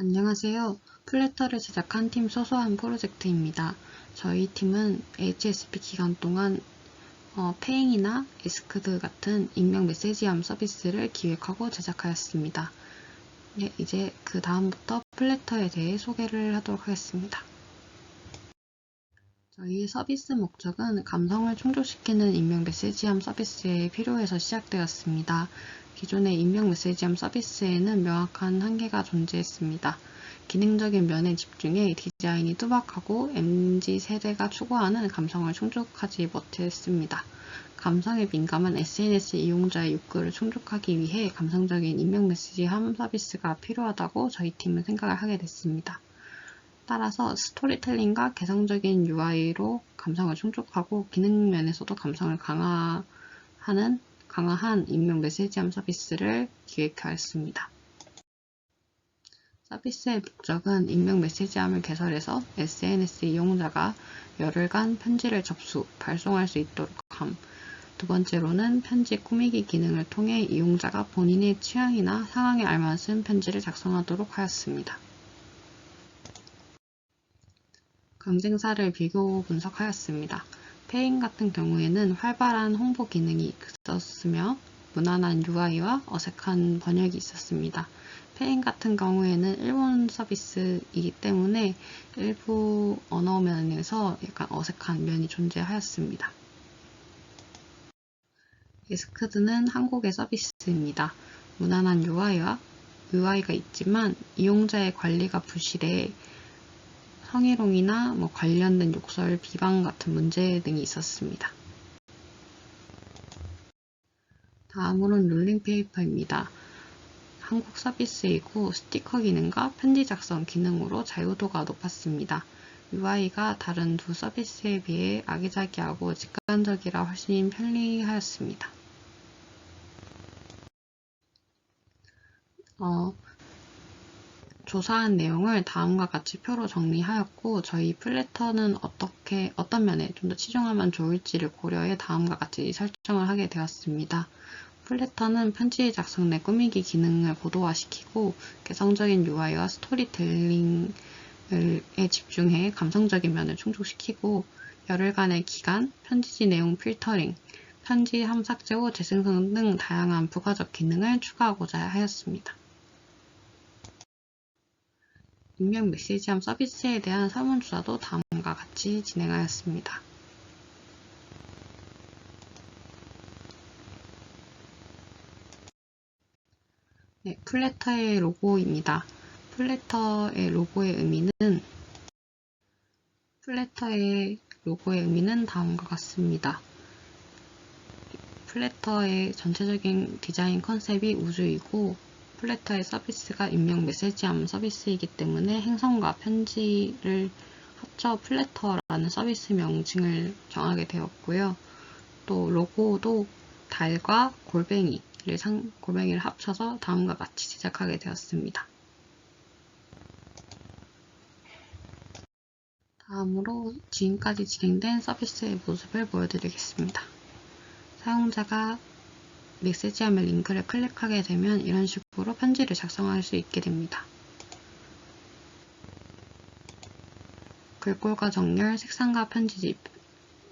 안녕하세요. 플래터를 제작한 팀 소소한 프로젝트입니다. 저희 팀은 HSP 기간 동안 어, 페잉이나 에스크드 같은 익명 메시지함 서비스를 기획하고 제작하였습니다. 네, 이제 그 다음부터 플래터에 대해 소개를 하도록 하겠습니다. 저희 서비스 목적은 감성을 충족시키는 익명 메시지함 서비스에 필요해서 시작되었습니다. 기존의 익명 메시지함 서비스에는 명확한 한계가 존재했습니다. 기능적인 면에 집중해 디자인이 투박하고 MZ 세대가 추구하는 감성을 충족하지 못했습니다. 감성에 민감한 SNS 이용자의 욕구를 충족하기 위해 감성적인 익명 메시지 함 서비스가 필요하다고 저희 팀은 생각을 하게 됐습니다. 따라서 스토리텔링과 개성적인 UI로 감성을 충족하고 기능 면에서도 감성을 강화하는 강화한 익명 메시지함 서비스를 기획하였습니다. 서비스의 목적은 익명 메시지함을 개설해서 SNS 이용자가 열흘간 편지를 접수, 발송할 수 있도록 함. 두 번째로는 편지 꾸미기 기능을 통해 이용자가 본인의 취향이나 상황에 알맞은 편지를 작성하도록 하였습니다. 경쟁사를 비교 분석하였습니다. 페인 같은 경우에는 활발한 홍보 기능이 있었으며 무난한 UI와 어색한 번역이 있었습니다. 페인 같은 경우에는 일본 서비스이기 때문에 일부 언어 면에서 약간 어색한 면이 존재하였습니다. 에스크드는 한국의 서비스입니다. 무난한 UI와 UI가 있지만 이용자의 관리가 부실해 성희롱이나 뭐 관련된 욕설, 비방 같은 문제 등이 있었습니다. 다음으로는 롤링페이퍼입니다. 한국 서비스이고 스티커 기능과 편지 작성 기능으로 자유도가 높았습니다. UI가 다른 두 서비스에 비해 아기자기하고 직관적이라 훨씬 편리하였습니다. 어, 조사한 내용을 다음과 같이 표로 정리하였고 저희 플래터는 어떻게 어떤 면에 좀 더 치중하면 좋을지를 고려해 다음과 같이 설정을 하게 되었습니다. 플래터는 편지 작성 내 꾸미기 기능을 고도화시키고 개성적인 UI와 스토리텔링에 집중해 감성적인 면을 충족시키고 열흘간의 기간, 편지지 내용 필터링, 편지 함삭제 후 재생성 등 다양한 부가적 기능을 추가하고자 하였습니다. 익명 메시지함 서비스에 대한 설문조사도 다음과 같이 진행하였습니다. 네, 플래터의 로고입니다. 플래터의 로고의 의미는 플래터의 로고의 의미는 다음과 같습니다. 플래터의 전체적인 디자인 컨셉이 우주이고 플래터의 서비스가 익명 메시지함 서비스이기 때문에 행성과 편지를 합쳐 플래터라는 서비스 명칭을 정하게 되었고요. 또 로고도 달과 골뱅이를 상, 골뱅이를 합쳐서 다음과 같이 제작하게 되었습니다. 다음으로 지금까지 진행된 서비스의 모습을 보여드리겠습니다. 사용자가 메시지함의 링크를 클릭하게 되면 이런 식으로 편지를 작성할 수 있게 됩니다. 글꼴과 정렬, 색상과 편지집,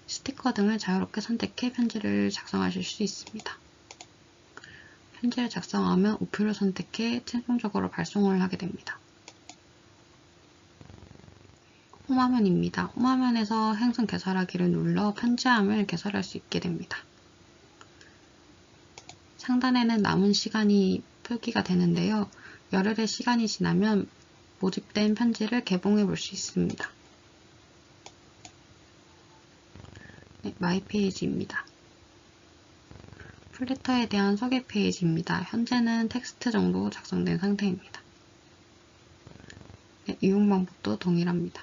스티커 등을 자유롭게 선택해 편지를 작성하실 수 있습니다. 편지를 작성하면 우표를 선택해 최종적으로 발송을 하게 됩니다. 홈화면입니다. 홈화면에서 행성 개설하기를 눌러 편지함을 개설할 수 있게 됩니다. 상단에는 남은 시간이 표기가 되는데요. 열흘의 시간이 지나면 모집된 편지를 개봉해 볼 수 있습니다. 네, 마이 페이지입니다. 플래터에 대한 소개 페이지입니다. 현재는 텍스트 정도 작성된 상태입니다. 네, 이용 방법도 동일합니다.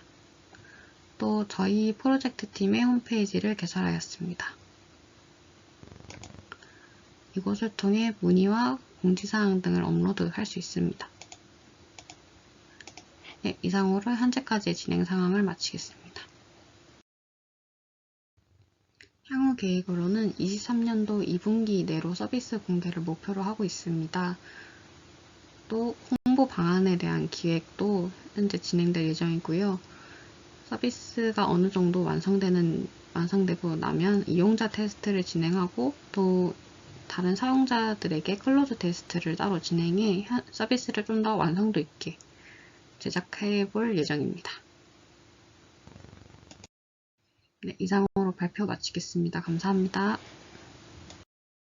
또 저희 프로젝트 팀의 홈페이지를 개설하였습니다. 이곳을 통해 문의와 공지사항 등을 업로드할 수 있습니다. 네, 이상으로 현재까지의 진행 상황을 마치겠습니다. 향후 계획으로는 23년도 2분기 내로 서비스 공개를 목표로 하고 있습니다. 또 홍보 방안에 대한 기획도 현재 진행될 예정이고요. 서비스가 어느 정도 완성되는 완성되고 나면 이용자 테스트를 진행하고 또 다른 사용자들에게 클로즈 테스트를 따로 진행해 현- 서비스를 좀 더 완성도 있게 제작해 볼 예정입니다. 네, 이상으로 발표 마치겠습니다. 감사합니다.